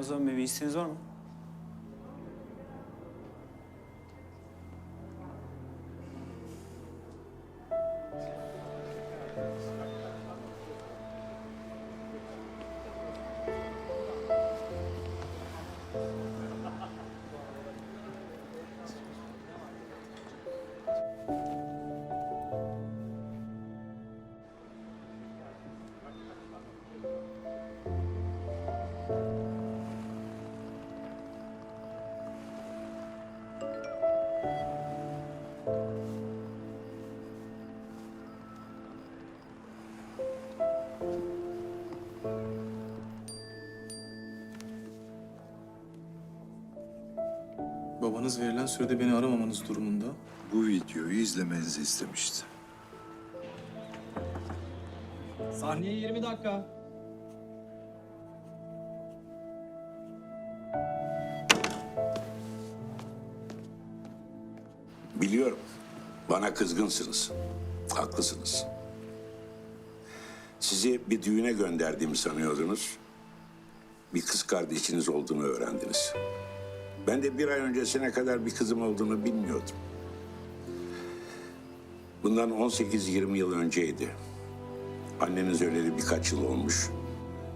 O zaman bir isteğiniz var mı? Babanız verilen sürede beni aramamanız durumunda Bu videoyu izlemenizi istemişti. Sahneye 20 dakika. Biliyorum. Bana kızgınsınız. Haklısınız. Sizi bir düğüne gönderdiğimi sanıyordunuz. Bir kız kardeşiniz olduğunu öğrendiniz. Ben de bir ay öncesine kadar bir kızım olduğunu bilmiyordum. Bundan 18-20 yıl önceydi. Anneniz öleli birkaç yıl olmuş.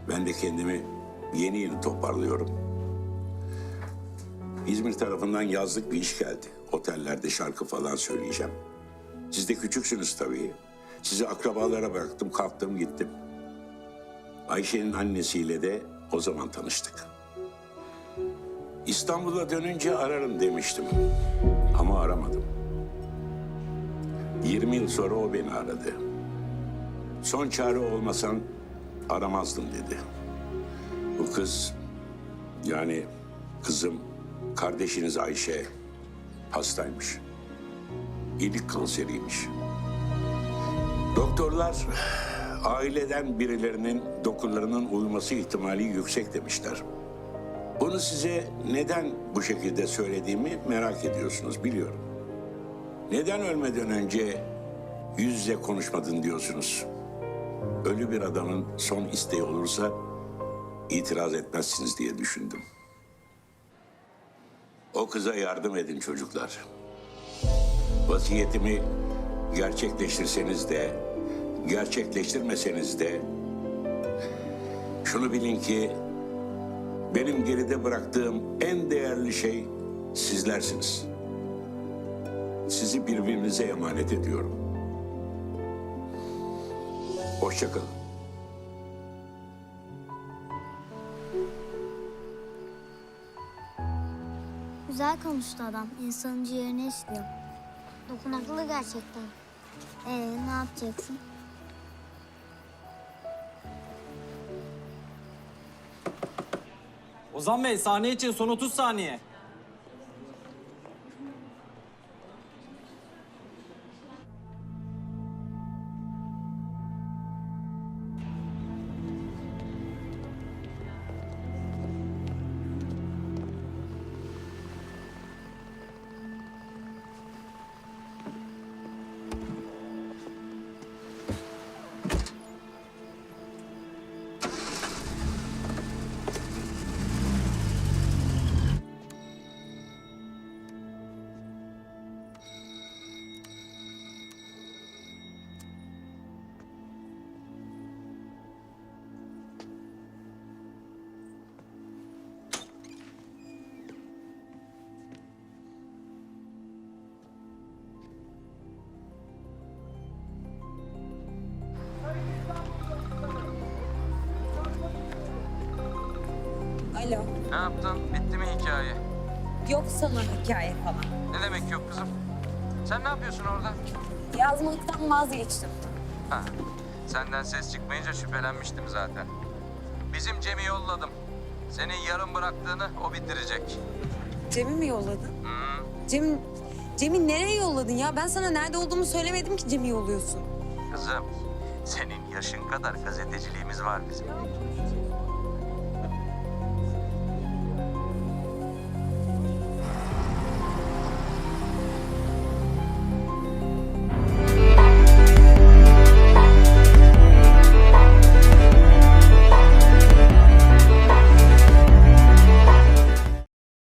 Ben de kendimi yeni yeni toparlıyorum. İzmir tarafından yazlık bir iş geldi. Otellerde şarkı falan söyleyeceğim. Siz de küçüksünüz tabii. Sizi akrabalara bıraktım, kalktım gittim. Ayşe'nin annesiyle de o zaman tanıştık. İstanbul'a dönünce ararım demiştim. Ama aramadım. 20 yıl sonra o beni aradı. Son çare olmasan aramazdım dedi. Bu kız yani kızım kardeşiniz Ayşe hastaymış. İlik kanseriymiş. Doktorlar aileden birilerinin dokunlarının uyması ihtimali yüksek demişler. Bunu size neden bu şekilde söylediğimi merak ediyorsunuz biliyorum. Neden ölmeden önce yüz yüze konuşmadın diyorsunuz. Ölü bir adamın son isteği olursa itiraz etmezsiniz diye düşündüm. O kıza yardım edin çocuklar. Vasiyetimi gerçekleştirseniz de, gerçekleştirmeseniz de şunu bilin ki benim geride bıraktığım en değerli şey sizlersiniz. Sizi birbirinize emanet ediyorum. Hoşçakalın. Güzel konuştu adam. İnsanın ciğerini istiyor. Dokunaklı gerçekten. Ee ne yapacaksın? Ozan Bey sahne için son 30 saniye. Alo. Ne yaptın? Bitti mi hikaye? Yok sana hikaye falan. Ne demek yok kızım? Sen ne yapıyorsun orada? Yazmaktan vazgeçtim. Ha, senden ses çıkmayınca şüphelenmiştim zaten. Bizim Cem'i yolladım. Senin yarım bıraktığını o bitirecek. Cem'i mi yolladın? Hı, Cem Cem'i nereye yolladın ya? Ben sana nerede olduğumu söylemedim ki Cem'i yolluyorsun. Kızım, senin yaşın kadar gazeteciliğimiz var bizim.